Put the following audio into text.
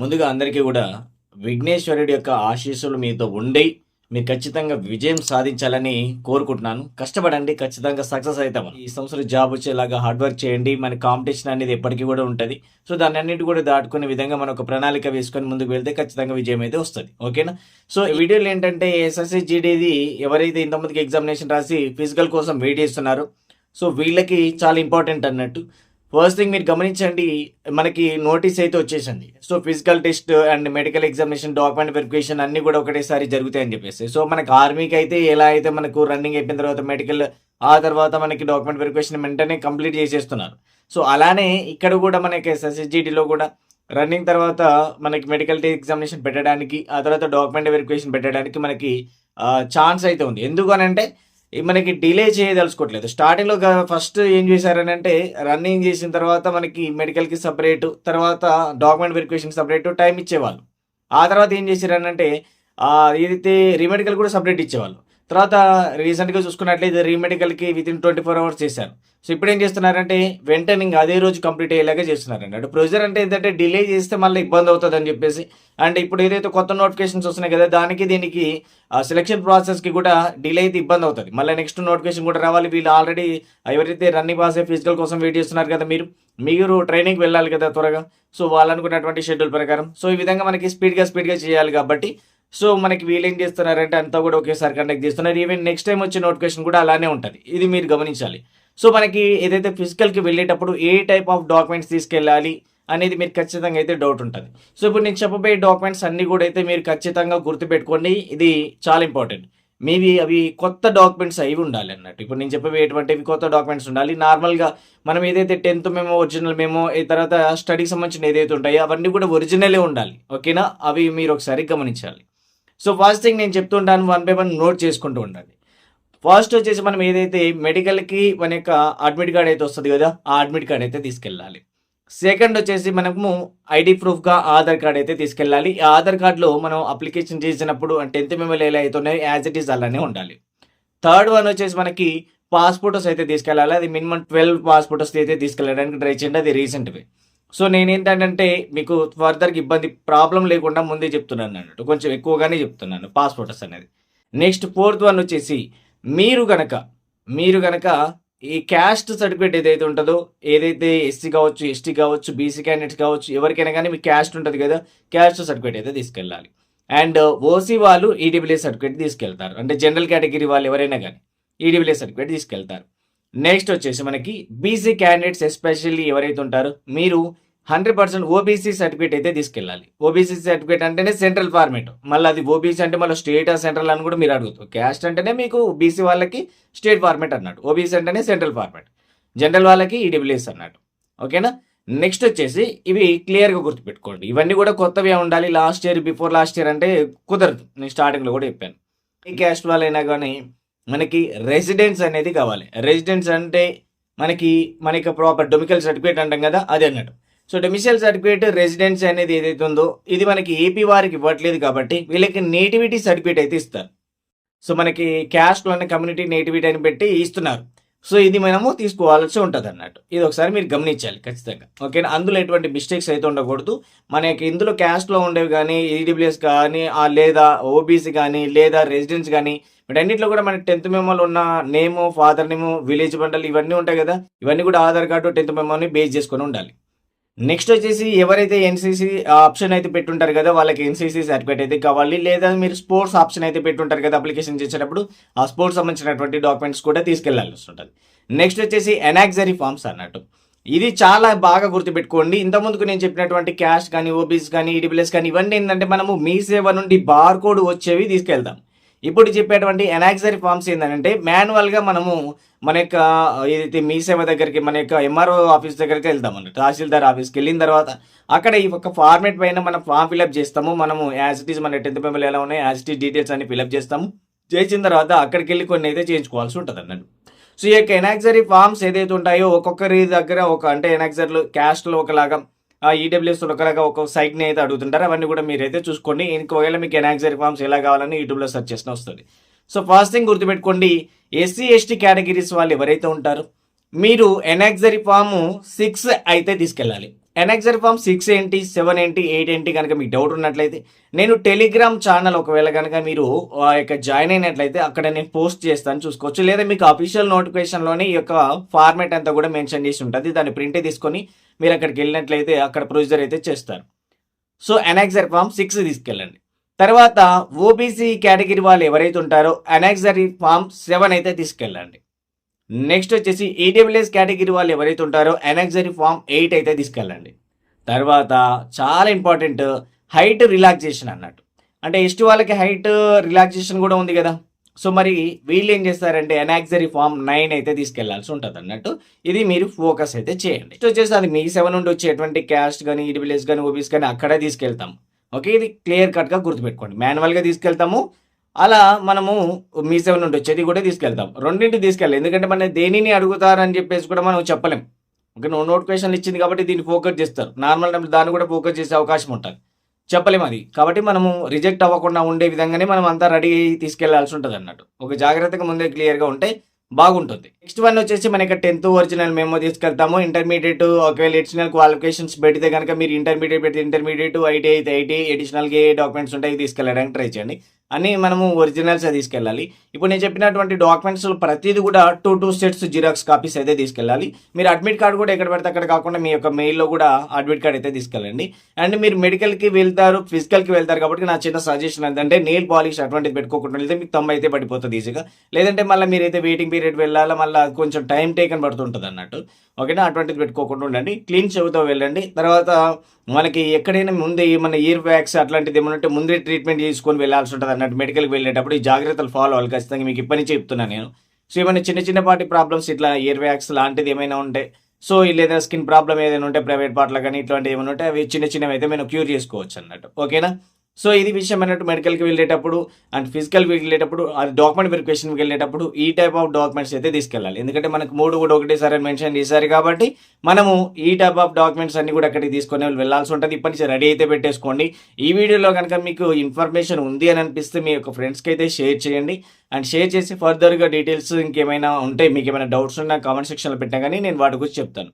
ముందుగా అందరికీ కూడా విఘ్నేశ్వరుడి యొక్క ఆశీస్సులు మీతో ఉండి మీరు ఖచ్చితంగా విజయం సాధించాలని కోరుకుంటున్నాను. కష్టపడండి ఖచ్చితంగా సక్సెస్ అవుతాం. ఈ సంవత్సరం జాబ్ వచ్చేలాగా హార్డ్ వర్క్ చేయండి. మన కాంపిటీషన్ అనేది ఎప్పటికీ కూడా ఉంటుంది. సో దాన్ని అన్నిటి కూడా దాటుకునే విధంగా మనం ఒక ప్రణాళిక వేసుకొని ముందుకు వెళ్తే ఖచ్చితంగా విజయం అయితే వస్తుంది. ఓకేనా సో ఈ వీడియోలు ఏంటంటే ఎస్ఎస్సి జీడీది ఎవరైతే ఇంతమందికి ఎగ్జామినేషన్ రాసి ఫిజికల్ కోసం వెయిట్ చేస్తున్నారో సో వీళ్ళకి చాలా ఇంపార్టెంట్ అన్నట్టు. ఫస్ట్ థింగ్ మీరు గమనించండి మనకి నోటీస్ అయితే వచ్చేసింది. So physical test and medical examination document verification అన్ని కూడా ఒకటేసారి జరుగుతాయని చెప్పేసి. సో మనకి ఆర్మీకి అయితే ఎలా అయితే మనకు రన్నింగ్ అయిపోయిన తర్వాత మెడికల్ ఆ తర్వాత మనకి డాక్యుమెంట్ వెరిఫికేషన్ వెంటనే కంప్లీట్ చేసేస్తున్నారు. సో అలానే ఇక్కడ కూడా మనకి ఎస్ఎస్జిడిలో కూడా రన్నింగ్ తర్వాత మనకి మెడికల్ ఎగ్జామినేషన్ పెట్టడానికి ఆ తర్వాత డాక్యుమెంట్ వెరిఫికేషన్ పెట్టడానికి మనకి ఛాన్స్ అయితే ఉంది. ఎందుకు అంటే మనకి డిలే చేయదలుచుకోవట్లేదు. స్టార్టింగ్లో ఫస్ట్ ఏం చేశారని అంటే రన్నింగ్ చేసిన తర్వాత మనకి మెడికల్కి సపరేటు తర్వాత డాక్యుమెంట్ వెరిఫికేషన్ సపరేటు టైం ఇచ్చేవాళ్ళు. ఆ తర్వాత ఏం చేశారనంటే అంటే ఏదైతే రీమెడికల్ కూడా సపరేట్ ఇచ్చేవాళ్ళు. తర్వాత రీసెంట్గా చూసుకున్నట్లయితే రీమెడికల్కి with in twenty four hours చేశారు సో ఇప్పుడు ఏం చేస్తున్నారంటే వెంటనే ఇంకా అదే రోజు కంప్లీట్ అయ్యేలాగా చేస్తున్నారండి. అంటే ప్రొసీజర్ అంటే ఏంటంటే డిలే చేస్తే మళ్ళీ ఇబ్బంది అవుతుంది అని చెప్పేసి అండ్ ఇప్పుడు ఏదైతే కొత్త నోటిఫికేషన్స్ వస్తున్నాయి కదా దానికి దీనికి సెలక్షన్ ప్రాసెస్కి కూడా డిలే అయితే ఇబ్బంది అవుతుంది. మళ్ళీ నెక్స్ట్ నోటిఫికేషన్ కూడా రావాలి. వీళ్ళు ఆల్రెడీ ఎవరైతే రన్నింగ్ పాస్ ఫిజికల్ కోసం వెయిట్ చేస్తున్నారు కదా మీరు మీరు ట్రైనింగ్ వెళ్ళాలి కదా త్వరగా. సో వాళ్ళనుకున్నటువంటి షెడ్యూల్ ప్రకారం. సో ఈ విధంగా మనకి స్పీడ్గా స్పీడ్గా చేయాలి కాబట్టి సో మనకి వీళ్ళు ఏం చేస్తున్నారంటే అంతా కూడా ఒకేసారి కండక్ట్ చేస్తున్నారు. ఈవెన్ నెక్స్ట్ టైం వచ్చే నోటిఫికేషన్ కూడా అలానే ఉంటుంది. ఇది మీరు గమనించాలి. సో మనకి ఏదైతే ఫిజికల్కి వెళ్ళేటప్పుడు ఏ టైప్ ఆఫ్ డాక్యుమెంట్స్ తీసుకెళ్ళాలి అనేది మీరు ఖచ్చితంగా అయితే డౌట్ ఉంటుంది. సో ఇప్పుడు నేను చెప్పబోయే డాక్యుమెంట్స్ అన్నీ కూడా అయితే మీరు ఖచ్చితంగా గుర్తుపెట్టుకోండి. ఇది చాలా ఇంపార్టెంట్ మేబీ అవి కొత్త డాక్యుమెంట్స్ అవి ఉండాలి అన్నట్టు. ఇప్పుడు నేను చెప్పబోయేటువంటివి కొత్త డాక్యుమెంట్స్ ఉండాలి. నార్మల్గా మనం ఏదైతే టెన్త్ మేము ఒరిజినల్ మేము ఈ తర్వాత స్టడీకి సంబంధించిన ఏదైతే ఉంటాయో అవన్నీ కూడా ఒరిజినలే ఉండాలి. ఓకేనా అవి మీరు ఒకసారి గమనించాలి. సో ఫస్ట్ థింగ్ నేను చెప్తుంటాను వన్ బై వన్ నోట్ చేసుకుంటూ ఉండండి. ఫస్ట్ వచ్చేసి మనం ఏదైతే మెడికల్కి మన యొక్క అడ్మిట్ కార్డ్ అయితే వస్తుంది కదా ఆ అడ్మిట్ కార్డ్ అయితే తీసుకెళ్ళాలి. సెకండ్ వచ్చేసి మనము ఐడి ప్రూఫ్గా ఆధార్ కార్డ్ అయితే తీసుకెళ్ళాలి. ఈ ఆధార్ కార్డులో మనం అప్లికేషన్ చేసినప్పుడు టెన్త్ మెమోలు ఎలా అయితే ఉన్నాయో యాజ్ ఇట్ ఈస్ అలానే ఉండాలి. థర్డ్ వన్ వచ్చేసి మనకి పాస్పోర్ట్స్ అయితే తీసుకెళ్ళాలి. అది మినిమం ట్వెల్వ్ పాస్పోర్ట్స్ అయితే తీసుకెళ్ళడానికి ట్రై చేయండి. అది రీసెంట్వి సో నేనేంటంటే మీకు ఫర్దర్కి ఇబ్బంది ప్రాబ్లం లేకుండా ముందే చెప్తున్నాను అన్నట్టు. కొంచెం ఎక్కువగానే చెప్తున్నాను పాస్పోర్ట్స్ అనేది. నెక్స్ట్ ఫోర్త్ వన్ వచ్చేసి మీరు గనక మీరు గనక ఈ క్యాస్ట్ సర్టిఫికేట్ ఏదైతే ఉంటుందో ఏదైతే ఎస్సీ కావచ్చు ఎస్టీ కావచ్చు బీసీ క్యాండిడేట్స్ కావచ్చు ఎవరికైనా కానీ మీ క్యాస్ట్ ఉంటుంది కదా క్యాస్ట్ సర్టిఫికేట్ అయితే తీసుకెళ్ళాలి. అండ్ ఓసీ వాళ్ళు ఈడబ్ల్యూఎస్ సర్టిఫికేట్ తీసుకెళ్తారు. అంటే జనరల్ కేటగిరీ వాళ్ళు ఎవరైనా కానీ ఈడబ్ల్యూఎస్ సర్టిఫికేట్ తీసుకెళ్తారు. నెక్స్ట్ వచ్చేసి మనకి బీసీ క్యాండిడేట్స్ ఎస్పెషల్లీ ఎవరైతే ఉంటారో మీరు హండ్రెడ్ పర్సెంట్ ఓబీసీ సర్టిఫికేట్ అయితే తీసుకెళ్ళాలి. ఓబీసీ సర్టిఫికేట్ అంటేనే సెంట్రల్ ఫార్మేట్ మళ్ళీ అది ఓబీసీ అంటే మళ్ళీ స్టేట్ సెంట్రల్ అని కూడా మీరు అడుగుతారు క్యాస్ట్ అంటేనే మీకు బీసీ వాళ్ళకి స్టేట్ ఫార్మేట్ అన్నట్టు ఓబీసీ అంటేనే సెంట్రల్ ఫార్మేట్ జనరల్ వాళ్ళకి ఈడబ్ల్యూఎస్ అన్నట్టు ఓకేనా నెక్స్ట్ వచ్చేసి ఇవి క్లియర్గా గుర్తుపెట్టుకోండి. ఇవన్నీ కూడా కొత్తవి ఉండాలి? Last year before last year అంటే కుదరదు. నేను స్టార్టింగ్లో కూడా చెప్పాను. ఈ క్యాస్ట్ వాళ్ళైనా కానీ మనకి రెసిడెన్స్ అనేది కావాలి. రెసిడెన్స్ అంటే మనకి మనకి ప్రాపర్ డొమికల్ సర్టిఫికేట్ అంటాం కదా అది అన్నట్టు. సో డొమిషియల్ సర్టిఫికేట్ రెసిడెన్స్ అనేది ఏదైతే ఉందో ఇది మనకి ఏపీ వారికి ఇవ్వట్లేదు కాబట్టి వీళ్ళకి నేటివిటీ సర్టిఫికేట్ అయితే ఇస్తారు. సో మనకి క్యాస్ట్లోనే కమ్యూనిటీ నేటివిటీ అని పెట్టి ఇస్తున్నారు. సో ఇది మనము తీసుకోవాల్సి ఉంటుంది అన్నట్టు. ఇది ఒకసారి మీరు గమనించాలి ఖచ్చితంగా. ఓకేనా అందులో ఎటువంటి మిస్టేక్స్ అయితే ఉండకూడదు. మనకి ఇందులో క్యాస్ట్లో ఉండేవి కానీ ఈడబ్ల్యూఎస్ కానీ లేదా ఓబీసీ కానీ లేదా రెసిడెన్స్ కానీ వీటన్నిటిలో కూడా మనకి టెన్త్ మెమోలో ఉన్న నేము ఫాదర్ నేము విలేజ్ బండలు ఇవన్నీ ఉంటాయి కదా. ఇవన్నీ కూడా ఆధార్ కార్డు టెన్త్ మెమోని బేస్ చేసుకొని ఉండాలి. నెక్స్ట్ వచ్చేసి ఎవరైతే ఎన్సీసీ ఆప్షన్ అయితే పెట్టుంటారు కదా వాళ్ళకి ఎన్సీసీ సర్టిఫికేట్ అయితే కావాలి. లేదా మీరు స్పోర్ట్స్ ఆప్షన్ అయితే పెట్టుంటారు కదా అప్లికేషన్ చేసేటప్పుడు ఆ స్పోర్ట్స్ సంబంధించినటువంటి డాక్యుమెంట్స్ కూడా తీసుకెళ్ళాల్సి ఉంటుంది నెక్స్ట్ వచ్చేసి ఎనాక్సరీ ఫార్మ్స్ అన్నట్టు. ఇది చాలా బాగా గుర్తుపెట్టుకోండి. ఇంతకుముందుకు నేను చెప్పినటువంటి క్యాష్ కానీ ఓబీస్ కానీ ఈడిబిఎస్ కానీ ఇవన్నీ ఏంటంటే మనము మీ సేవ నుండి బార్ కోడ్ వచ్చేవి తీసుకెళ్తాం. ఇప్పుడు చెప్పేటువంటి ఎనాక్సరీ ఫార్మ్స్ ఏంటంటే మాన్యువల్గా మనము మన యొక్క ఏదైతే మీ సేవ దగ్గరికి మన యొక్క ఎంఆర్ఓ ఆఫీస్ దగ్గరికి వెళ్తాం అన్నట్టు తహసీల్దార్ ఆఫీస్కి వెళ్ళిన తర్వాత అక్కడ ఈ ఒక ఫార్మేట్ పైన మనం ఫామ్ ఫిలప్ చేస్తాము. మనము యాజ్ ఇట్ ఈస్ మన టెన్త్ మెమోలు ఎలా ఉన్నాయి యాజ్ ఇట్ ఈస్ డీటెయిల్స్ అన్ని ఫిలప్ చేస్తాము. చేసిన తర్వాత అక్కడికి వెళ్ళి కొన్ని అయితే చేయించుకోవాల్సి ఉంటుంది అన్నట్టు సో ఈ యొక్క ఎనాక్సరీ ఫార్మ్స్ ఏదైతే ఉంటాయో ఒక్కొక్కరి దగ్గర ఒక అంటే ఎనాక్సర్లు క్యాస్ట్లో ఒకలాగా ఈడబ్ల్యూఎస్ రకరకాల ఒక సైట్ని అయితే అడుగుతుంటారు. అవన్నీ కూడా మీరైతే చూసుకోండి. ఇంకోవేళ మీకు ఎనాక్సరీ ఫార్మ్స్ ఎలా కావాలని యూట్యూబ్లో సెర్చ్ చేసిన వస్తుంది. సో ఫస్ట్ థింగ్ గుర్తుపెట్టుకోండి ఎస్సీ ఎస్టీ కేటగిరీస్ వాళ్ళు ఎవరైతే ఉంటారో మీరు ఎనాక్సరీ ఫాము సిక్స్ అయితే తీసుకెళ్ళాలి. ఎన్ఎక్సర్ ఫామ్ సిక్స్ ఏంటి సెవెన్ ఏంటి ఎయిట్ ఏంటి కనుక మీకు డౌట్ ఉన్నట్లయితే నేను టెలిగ్రామ్ ఛానల్ ఒకవేళ కనుక మీరు ఆ యొక్క జాయిన్ అయినట్లయితే అక్కడ నేను పోస్ట్ చేస్తాను చూసుకోవచ్చు. లేదా మీకు అఫీషియల్ నోటిఫికేషన్లోనే ఈ యొక్క ఫార్మేట్ అంతా కూడా మెన్షన్ చేసి ఉంటుంది. దాన్ని ప్రింట్ తీసుకొని మీరు అక్కడికి వెళ్ళినట్లయితే అక్కడ ప్రొసీజర్ అయితే చేస్తారు. సో ఎన్ఎక్సర్ ఫామ్ సిక్స్ తీసుకెళ్ళండి. తర్వాత ఓబీసీ కేటగిరీ వాళ్ళు ఎవరైతే ఉంటారో ఎనాక్సరీ ఫామ్ సెవెన్ అయితే తీసుకెళ్ళండి. నెక్స్ట్ వచ్చేసి ఈడబ్ల్యూఎస్ కేటగిరీ వాళ్ళు ఎవరైతే ఉంటారో ఎనాక్సరీ ఫామ్ ఎయిట్ అయితే తీసుకెళ్ళండి. తర్వాత చాలా ఇంపార్టెంట్ హైట్ రిలాక్సేషన్ అన్నట్టు. అంటే ఎస్టీ వాళ్ళకి హైట్ రిలాక్సేషన్ కూడా ఉంది కదా. సో మరి వీళ్ళు ఏం చేస్తారంటే ఎనాక్సరీ ఫామ్ నైన్ అయితే తీసుకెళ్ళాల్సి ఉంటుంది అన్నట్టు. ఇది మీరు ఫోకస్ అయితే చేయండి. నెక్స్ట్ వచ్చేసి అది మీ సెవెన్ నుండి వచ్చేటువంటి క్యాస్ట్ కానీ ఈడబ్ల్యూఎస్ కానీ ఓబీస్ కానీ అక్కడే తీసుకెళ్తాం ఓకే ఇది క్లియర్ కట్గా గుర్తుపెట్టుకోండి. మాన్యువల్గా తీసుకెళ్తాము. అలా మనము మీ నుండి వచ్చేది కూడా తీసుకెళ్తాం. రెండింటి తీసుకెళ్ళాలి. ఎందుకంటే మన దేనిని అడుగుతారని చెప్పేసి కూడా మనం చెప్పలేం. ఓకే నో నోట్ క్వశ్చన్లు ఇచ్చింది కాబట్టి దీన్ని ఫోకస్ చేస్తారు. నార్మల్ టైంలో దాన్ని కూడా ఫోకస్ చేసే అవకాశం ఉంటుంది. చెప్పలేం అది. కాబట్టి మనము రిజెక్ట్ అవ్వకుండా ఉండే విధంగానే మనం అంతా రెడీ తీసుకెళ్ళాల్సి ఉంటుంది అన్నట్టు. ఒక జాగ్రత్తగా ముందే క్లియర్గా ఉంటే బాగుంటుంది. నెక్స్ట్ వన్ వచ్చేసి మనకి టెన్త్ ఒరిజినల్ మేము తీసుకెళ్తాము. ఇంటర్మీడియట్ ఒకవేళ ఎడిషనల్ క్వాలిఫికేషన్స్ పెడితే కనుక మీరు ఇంటర్మీడియట్ పెడితే ఇంటర్మీడియట్ ఐటీ అయితే ఐటీ ఎడిషనల్గా ఏ డాక్యుమెంట్స్ ఉంటాయి తీసుకెళ్ళడానికి ట్రై చేయండి. అని మనము ఒరిజినల్స్ తీసుకెళ్ళాలి. ఇప్పుడు నేను చెప్పినటువంటి డాక్యుమెంట్స్ ప్రతిదీ కూడా two two sets xerox copies అయితే తీసుకెళ్ళాలి. మీరు అడ్మిట్ కార్డు కూడా ఎక్కడ పడితే అక్కడ కాకుండా మీ యొక్క మెయిల్లో కూడా అడ్మిట్ కార్డ్ అయితే తీసుకెళ్ళండి. అండ్ మీరు మెడికల్కి వెళ్తారు ఫిజికల్కి వెళ్తారు కాబట్టి నా చిన్న సజెషన్ ఏంటంటే నెయిల్ పాలిష్ అటువంటిది పెట్టుకోకుండా వెళ్తే మీకు తమ్మ అయితే పడిపోతుంది ఈజీగా లేదంటే మళ్ళీ మీరైతే వెయిటింగ్ పీరియడ్ వెళ్ళాలా మళ్ళీ కొంచెం టైం టేకన్ పడుతుంటుంది అన్నట్టు. ఓకేనా? అటువంటిది పెట్టుకోకుండా ఉండండి. క్లీన్ చెవుతో వెళ్ళండి. తర్వాత మనకి ఎక్కడైనా ముందే ఏమన్నా ఇయర్ వ్యాక్స్ అట్లాంటిది ఏమన్నా ఉంటే ముందే ట్రీట్మెంట్ చేసుకొని వెళ్ళాల్సి ఉంటుంది అన్నట్టు మెడికల్కి వెళ్ళేటప్పుడు ఈ జాగ్రత్తలు ఫాలో అవ్వాలి. ఖచ్చితంగా మీకు ఇప్పటి నుంచి చెప్తున్నాను నేను. సో ఏమైనా చిన్న చిన్నపాటి ప్రాబ్లమ్స్ ఇట్లా ఇయర్ వ్యాక్స్ లాంటిది ఏమైనా ఉంటే సో లేదా స్కిన్ ప్రాబ్లం ఏదైనా ఉంటే ప్రైవేట్ పార్ట్లో కానీ ఇట్లాంటివి ఏమైనా ఉంటే అవి చిన్న చిన్నవి అయితే మేము క్యూర్ చేసుకోవచ్చు అన్నట్టు. ఓకేనా సో ఇది విషయం అన్నట్టు మెడికల్కి వెళ్ళేటప్పుడు అండ్ ఫిజికల్కి వెళ్ళేటప్పుడు అది డాక్యుమెంట్ వెరిఫికేషన్కి వెళ్ళేటప్పుడు ఈ టైప్ ఆఫ్ డాక్యుమెంట్స్ అయితే తీసుకెళ్ళాలి. ఎందుకంటే మనకు మూడు కూడా ఒకటేసారి మెన్షన్ చేశారు కాబట్టి మనము ఈ టైప్ ఆఫ్ డాక్యుమెంట్స్ అన్ని కూడా అక్కడికి తీసుకొని వెళ్ళాల్సి ఉంటుంది. ఇప్పటి నుంచి రెడీ అయితే పెట్టేసుకోండి. ఈ వీడియోలో కనుక మీకు ఇన్ఫర్మేషన్ ఉంది అని అనిపిస్తే మీ యొక్క ఫ్రెండ్స్కి అయితే షేర్ చేయండి. అండ్ షేర్ చేసి ఫర్దర్గా డీటెయిల్స్ ఇంకేమైనా ఉంటే మీకు ఏమైనా డౌట్స్ ఉన్నా కామెంట్ సెక్షన్లో పెట్టా కానీ నేను వాటి గురించి చెప్తాను.